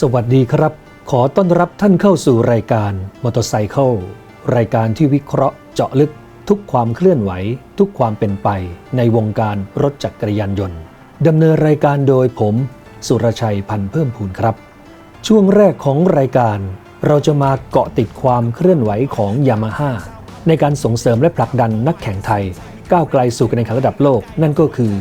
สวัสดีครับ ขอต้อนรับท่านเข้าสู่รายการมอเตอร์ไซค์รายการที่วิเคราะห์เจาะลึกทุกความเคลื่อนไหว ทุกความเป็นไป ในวงการรถจักรยานยนต์ดำเนินรายการโดยผม สุรชัยพันธ์เพิ่มพูนครับ ช่วงแรกของรายการ เราจะมาเกาะติดความเคลื่อนไหวของยามาฮ่าในการส่งเสริมและผลักดันนักแข่งไทย ก้าวไกลสู่การแข่งขันระดับโลก นั่นก็คือ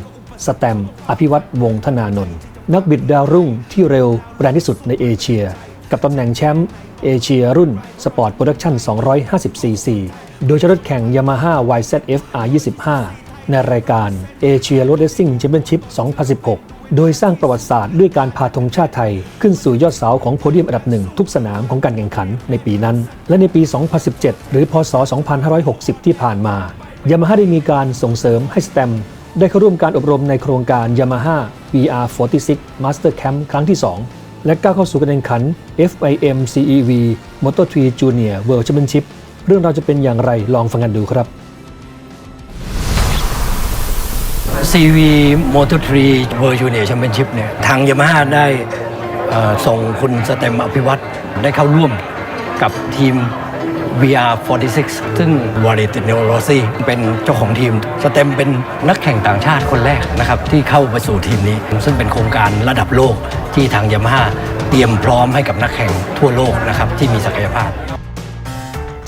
สแตมอภิวัตวงธนานนท์ นักบิดดาวรุ่งที่เร็วแรงที่สุดในเอเชีย กับตำแหน่งแชมป์เอเชียรุ่นสปอร์ตโปรดักชั่น 250cc โดยใช้รถแข่ง Yamaha YZF R25 ในรายการเอเชียรถเรซซิ่งแชมเปี้ยนชิพ 2016 โดยสร้างประวัติศาสตร์ด้วยการพาธงชาติไทย ขึ้นสู่ยอดเสาของโพเดียมอันดับหนึ่งทุกสนามของการแข่งขันในปีนั้น และในปี 2017 หรือพศ 2560 ที่ผ่านมายามาฮ่าได้มีการส่งเสริมให้สแตมได้เข้าร่วมการอบรมในโครงการ Yamaha VR46 Master Camp ครั้งที่ 2 และก้าวเข้าสู่การแข่งขัน FIM CEV Moto3 Junior World Championship เรื่องราวจะเป็นอย่างไรลองฟังกันดูครับ CV Moto3 World Junior Championship เนี่ยทางยามาฮ่าได้ส่งคุณสเต็มอภิวัตรได้เข้าร่วมกับทีม VR46 ซึ่งวาริติเนโรซีเป็นเจ้าของทีม สเต็มเป็นนักแข่งต่างชาติคนแรกนะครับ ที่เข้ามาสู่ทีมนี้ ซึ่งเป็นโครงการระดับโลกที่ทางยามาฮ่าเตรียมพร้อมให้กับนักแข่งทั่วโลกนะครับ ที่มีศักยภาพ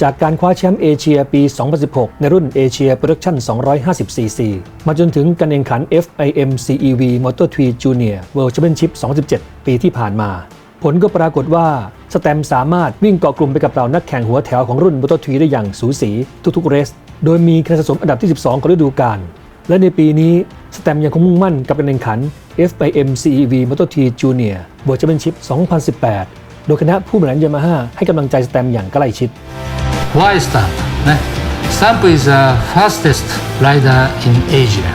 จากการคว้าแชมป์เอเชียปี 2016 ในรุ่นเอเชียโปรดักชั่น 250cc มาจนถึงการแข่งขัน FIM CEV Moto3 Junior World Championship 2017 ปีที่ผ่านมา ผลก็ปรากฏว่า สแตมสามารถวิ่งเกาะกลุ่มไปกับเรานักแข่งหัวแถวของรุ่น Moto3 ได้อย่างสูสีทุกๆเรส โดยมีคะแนนสะสมอันดับที่ 12 ของฤดูกาล และในปีนี้สแตมยังคงมุ่งมั่นกับการแข่งขัน FIM CEV Moto3 Junior World Championship 2018 โดยคณะผู้บริหารยามาฮ่าให้กำลังใจสแตมอย่างใกล้ชิด Why Stamp? ね Stamp is the fastest rider in Asia.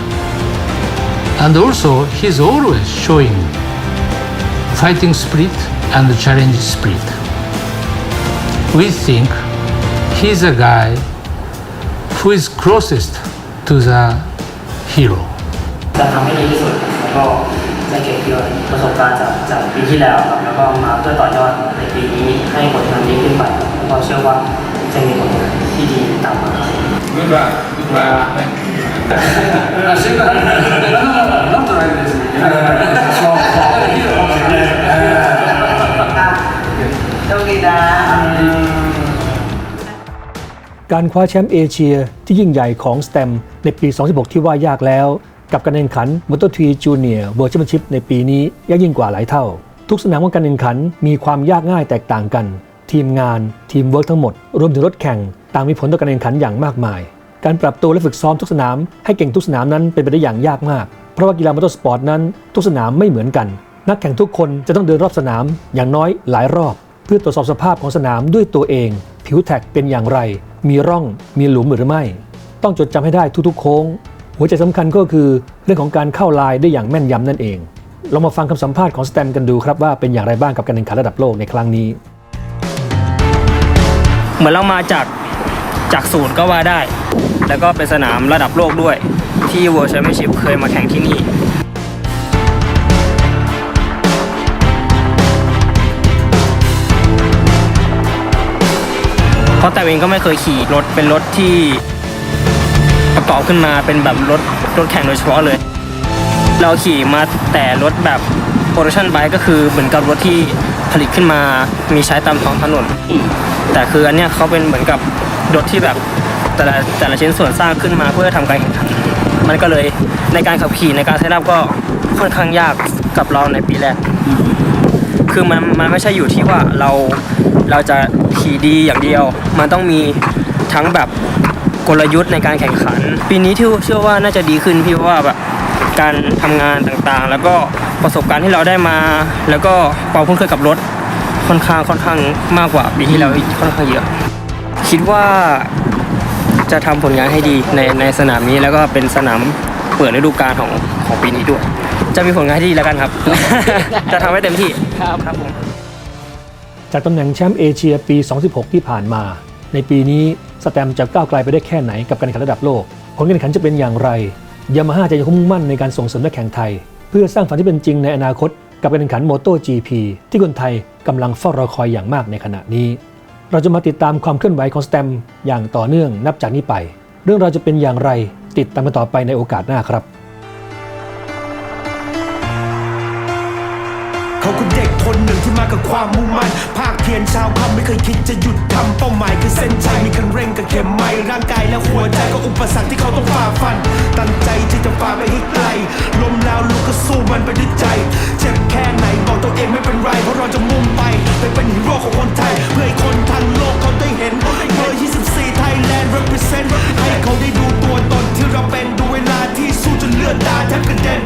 And also, he's always showing fighting spirit and challenge spirit. We think he's a guy who is closest to the hero. จะทำให้ดีที่สุดแล้วก็จะเก็บเกี่ยวประสบการณ์จากจากปีที่แล้วครับแล้วก็มาเพื่อต่อยอดในปีนี้ให้ผลงานดีขึ้นไปครับแล้วก็เชื่อว่าจะมีผลงานที่ดีตามมาครับโการคว้าแชมป์เอเชียที่ยิ่งใหญ่ของส t ตมในปี 2016 ที่ว่ายากแล้ว กับการแข่งขัน Moto3 Junior World Championship ในปีนี้ยากยิ่งกว่าหลายเท่า ทุกสนามของการแข่งขันมีความยากง่ายแตกต่างกัน ทีมงาน ทีมเวิร์กทั้งหมด รวมถึงรถแข่ง ต่างมีผลต่อการแข่งขันอย่างมากมาย การปรับตัวและฝึกซ้อมทุกสนามให้เก่งทุกสนามนั้นเป็นไปได้อย่างยากมาก เพราะว่ากีฬามอเตอร์สปอร์ตนั้นทุกสนามไม่เหมือนกัน นักแข่งทุกคนจะต้องเดินรอบสนามอย่างน้อยหลายรอบ เพื่อตรวจสอบสภาพของสนามด้วยตัวเอง ผิวแท็กเป็นอย่างไร มีร่องมีหลุมหรือไม่ ต้องจดจำให้ได้ทุกๆ โค้ง หัวใจสำคัญก็คือเรื่องของการเข้าลายได้อย่างแม่นยำนั่นเอง เรามาฟังคำสัมภาษณ์ของสแตมกันดูครับว่าเป็นอย่างไรบ้างกับการแข่งขันระดับโลกในครั้งนี้ เหมือนเรามาจากจากศูนย์ก็ว่าได้ แล้วก็เป็นสนามระดับโลกด้วยที่ World Championship เคยมาแข่งที่นี่ะแต่เองก็ไม่เคยขี่รถเป็นรถที่ประกอบขึ้นมาเป็นแบบรถรถแข่งโดยเฉพาะเลย เราขี่มาแต่รถแบบ production bike ก็คือเหมือนกับรถที่ผลิตขึ้นมามีใช้ตามท้องถนน แต่คืออันเนี้ยเขาเป็นเหมือนกับรถที่แบบแต่ละแต่ละชิ้นส่วนสร้างขึ้นมาเพื่อทำการแข่งขันมันก็เลยในการขับขี่ในการเซตอัพก็ค่อนข้างยากกับเราในปีแรก คือมันมันไม่ใช่อยู่ที่ว่าเราเราจะขี่ดีอย่างเดียว มันต้องมีทั้งแบบกลยุทธ์ในการแข่งขัน ปีนี้ที่เชื่อว่าน่าจะดีขึ้นพี่เพราะว่าแบบการทำงานต่างๆ แล้วก็ประสบการณ์ที่เราได้มา แล้วก็ความคุ้นเคยกับรถค่อนข้างค่อนข้างมากกว่าปีที่แล้วค่อนข้างเยอะ คิดว่าจะทำผลงานให้ดีในในสนามนี้แล้วก็เป็นสนามเปิดฤดูกาลของ ของปีนี้ด้วย จะมีผลงานที่ดีแล้วกันครับ จะทำให้เต็มที่ครับครับผม จากตำแหน่งแชมป์เอเชียปี 2016 ที่ผ่านมา ในปีนี้สแตมป์จะก้าวไกลไปได้แค่ไหนกับการแข่งขันระดับโลก ผลการแข่งขันจะเป็นอย่างไรยามาฮ่าจะยังคงมุ่งมั่นในการส่งเสริมนักแข่งไทย เพื่อสร้างฝันที่เป็นจริงในอนาคต กับการแข่งขัน MotoGP ที่คนไทยกำลังเฝ้ารอคอยอย่างมากในขณะนี้ เราจะมาติดตามความเคลื่อนไหวของสแตมอย่างต่อเนื่องนับจากนี้ไป เรื่องราวจะเป็นอย่างไรติดตามกันต่อไปในโอกาสหน้าครับ เขาคือเด็กคนหนึ่งที่มากับความมุ่งมั่น ภาคเพียรช้าค่ำไม่เคยคิดจะหยุดทำเป้าหมายคือเส้นชัยมีคันเร่งกับเข็มไม้ร่างกายและหัวใจก็อุปสรรคที่เขาต้องฝ่าฟัน ตั้งใจที่จะฝ่าไปให้ไกลล้มแล้วลุกก็สู้มันไปด้วยใจ เจ็บแค่ไหนบอกตัวเองไม่เป็นไรเพราะเราจะมุ่งไปไปเป็นฮีโร่ของคนไทย เพื่อให้คนทั้งโลกเขาได้เห็นเบอร์24 Thailand represent ให้เขาได้ดูตัวตนที่เราเป็นดูเวลาที่สู้จนเลือดตาแทบกระเด็น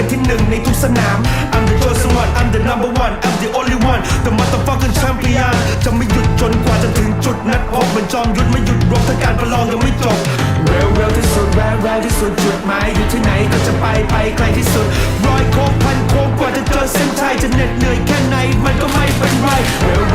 เป็นที่หนึ่งในทุกสนาม I'm the chosen one I'm the number one I'm the only one the motherfucking champion จะไม่หยุดจนกว่าจะถึงจุดนัดพบเหมือนจอมยุทธไม่หยุดรบถ้าการประลองยังไม่จบเร็วเร็วที่สุดแรงแรงที่สุดจุดหมายอยู่ที่ไหนก็จะไปไปไกลที่สุดร้อยโค้งพันโค้งกว่าจะเจอเส้นชัยจะเหน็ดเหนื่อยแค่ไหนมันก็ไม่เป็นไรเร็ว